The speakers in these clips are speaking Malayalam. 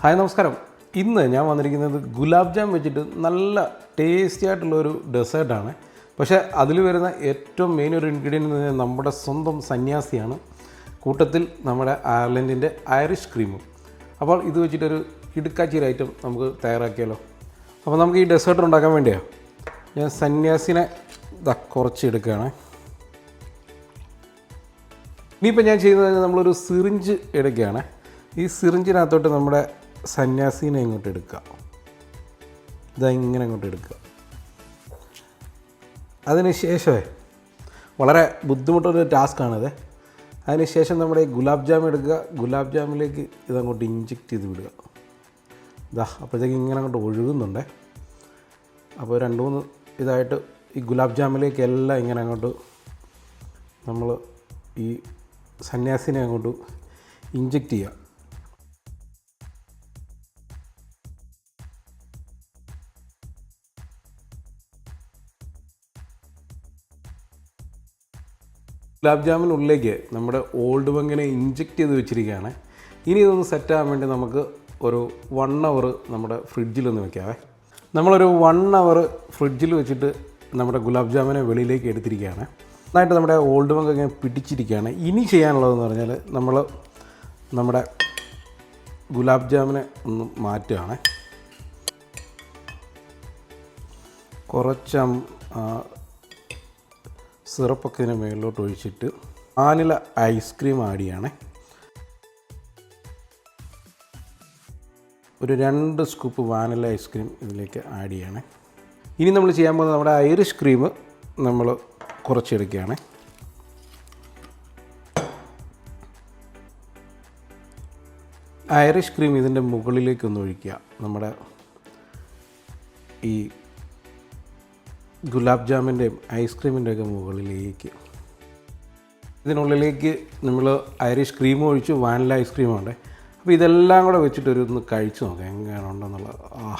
ഹായ് നമസ്കാരം. ഇന്ന് ഞാൻ വന്നിരിക്കുന്നത് ഗുലാബ് ജാം വെച്ചിട്ട് നല്ല ടേസ്റ്റി ആയിട്ടുള്ളൊരു ഡെസേർട്ടാണ് പക്ഷേ അതിൽ വരുന്ന ഏറ്റവും മെയിൻ ഒരു ഇൻഗ്രീഡിയന്റ് എന്ന് നമ്മുടെ സ്വന്തം സന്യാസിയാണ്. കൂട്ടത്തിൽ നമ്മുടെ അയർലൻഡിന്റെ ഐറിഷ് ക്രീമും. അപ്പോൾ ഇത് വെച്ചിട്ടൊരു ഇടുക്കാച്ചി ഒരു ഐറ്റം നമുക്ക് തയ്യാറാക്കിയാലോ? അപ്പോൾ നമുക്ക് ഈ ഡെസേർട്ട് ഉണ്ടാക്കാൻ വേണ്ടിയാണ് ഞാൻ സന്യാസിനെ ഇതാ കുറച്ച് എടുക്കുകയാണ്. ഇനിയിപ്പോൾ ഞാൻ ചെയ്യുന്നത് നമ്മളൊരു സിറിഞ്ച് എടുക്കുകയാണ്. ഈ സിറിഞ്ചിനകത്തോട്ട് നമ്മുടെ സന്യാസീനെ ഇങ്ങോട്ട് എടുക്കുക. ഇതാ ഇങ്ങനെ അങ്ങോട്ട് എടുക്കുക. അതിന് ശേഷമേ വളരെ ബുദ്ധിമുട്ടൊരു ടാസ്ക്കാണത് അതിന് ശേഷം നമ്മുടെ ഈ ഗുലാബ് ജാം എടുക്കുക. ഗുലാബ് ജാമിലേക്ക് ഇതങ്ങോട്ട് ഇഞ്ചെക്റ്റ് ചെയ്ത് വിടുക. ഇതാ അപ്പോഴത്തേക്ക് ഇങ്ങനെ അങ്ങോട്ട് ഒഴുകുന്നുണ്ടേ. അപ്പോൾ രണ്ട് മൂന്ന് ഇതായിട്ട് ഈ ഗുലാബ് ജാമിലേക്ക് എല്ലാം ഇങ്ങനെ അങ്ങോട്ട് നമ്മൾ ഈ സന്യാസിനെ അങ്ങോട്ട് ഇഞ്ചെക്റ്റ് ചെയ്യുക. ഗുലാബ് ജാമിനുള്ളിലേക്ക് നമ്മുടെ ഓൾഡ് ബങ്കിനെ ഇഞ്ചെക്റ്റ് ചെയ്ത് വെച്ചിരിക്കുകയാണ്. ഇനി ഇതൊന്ന് സെറ്റ് ആകാൻ വേണ്ടി നമുക്ക് ഒരു വൺ അവർ നമ്മുടെ ഫ്രിഡ്ജിലൊന്ന് വെക്കാവേ. നമ്മളൊരു വൺ അവർ ഫ്രിഡ്ജിൽ വെച്ചിട്ട് നമ്മുടെ ഗുലാബ് ജാമിനെ വെളിയിലേക്ക് എടുത്തിരിക്കുകയാണ്. നന്നായിട്ട് നമ്മുടെ ഓൾഡ് ബങ്ക് ഇങ്ങനെ പിടിച്ചിരിക്കുകയാണ്. ഇനി ചെയ്യാനുള്ളതെന്ന് പറഞ്ഞാൽ നമ്മൾ നമ്മുടെ ഗുലാബ് ജാമിനെ ഒന്ന് മാറ്റുകയാണ്. കുറച്ച് സിറപ്പൊക്കെ ഇതിന് മുകളിലോട്ട് ഒഴിച്ചിട്ട് വാനില ഐസ്ക്രീം ആഡ് ചെയ്യണേ. ഒരു രണ്ട് സ്കൂപ്പ് വാനില ഐസ്ക്രീം ഇതിലേക്ക് ആഡ് ചെയ്യണേ. ഇനി നമ്മൾ ചെയ്യാൻ പോകുന്നത് നമ്മുടെ ഐറിഷ് ക്രീം നമ്മൾ കുറച്ചെടുക്കുകയാണ്. ഐറിഷ് ക്രീം ഇതിന്റെ മുകളിലേക്കൊന്ന് ഒഴിക്കുക. നമ്മുടെ ഈ ഗുലാബ് ജാമിന്റെയും ഐസ്ക്രീമിന്റെ ഒക്കെ മുകളിലേക്ക്. ഇതിനുള്ളിലേക്ക് നമ്മൾ ഐറിഷ് ക്രീം ഒഴിച്ച് വാനില ഐസ്ക്രീം ഉണ്ട് അപ്പോൾ ഇതെല്ലാം കൂടെ വെച്ചിട്ട് ഒരു ഒന്ന് കഴിച്ച് നോക്കാം എങ്ങനെയാണ് ഉണ്ടെന്നുള്ളത്. ആ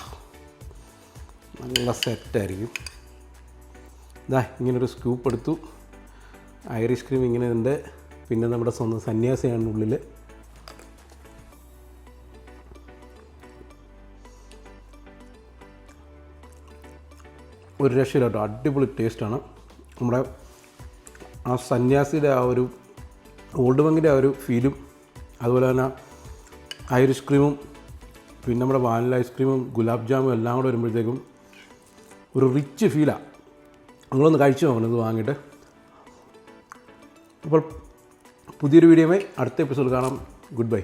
നല്ല സെറ്റായിരിക്കും. ഇതാ ഇങ്ങനൊരു സ്കൂപ്പ് എടുത്തു. ഐറിഷ് ക്രീം ഇങ്ങനെ ഉണ്ട് പിന്നെ നമ്മുടെ സ്വന്തം സന്യാസിയാണ് ഉള്ളിൽ ഒരു രക്ഷയില്ല കേട്ടോ അടിപൊളി ടേസ്റ്റാണ്. നമ്മുടെ ആ സന്യാസിയുടെ ആ ഒരു ഓൾഡ് ബങ്കിന്റെ ആ ഒരു ഫീലും അതുപോലെ തന്നെ ഐറിഷ് ക്രീമും പിന്നെ നമ്മുടെ വാനില ഐസ്ക്രീമും ഗുലാബ് ജാമും എല്ലാം കൂടെ വരുമ്പോഴത്തേക്കും ഒരു റിച്ച് ഫീലാണ് നിങ്ങളൊന്ന് കഴിച്ചു നോക്കണം ഇത് വാങ്ങിയിട്ട്. അപ്പോൾ പുതിയൊരു വീഡിയോയുമായി അടുത്ത എപ്പിസോഡ് കാണാം. Good bye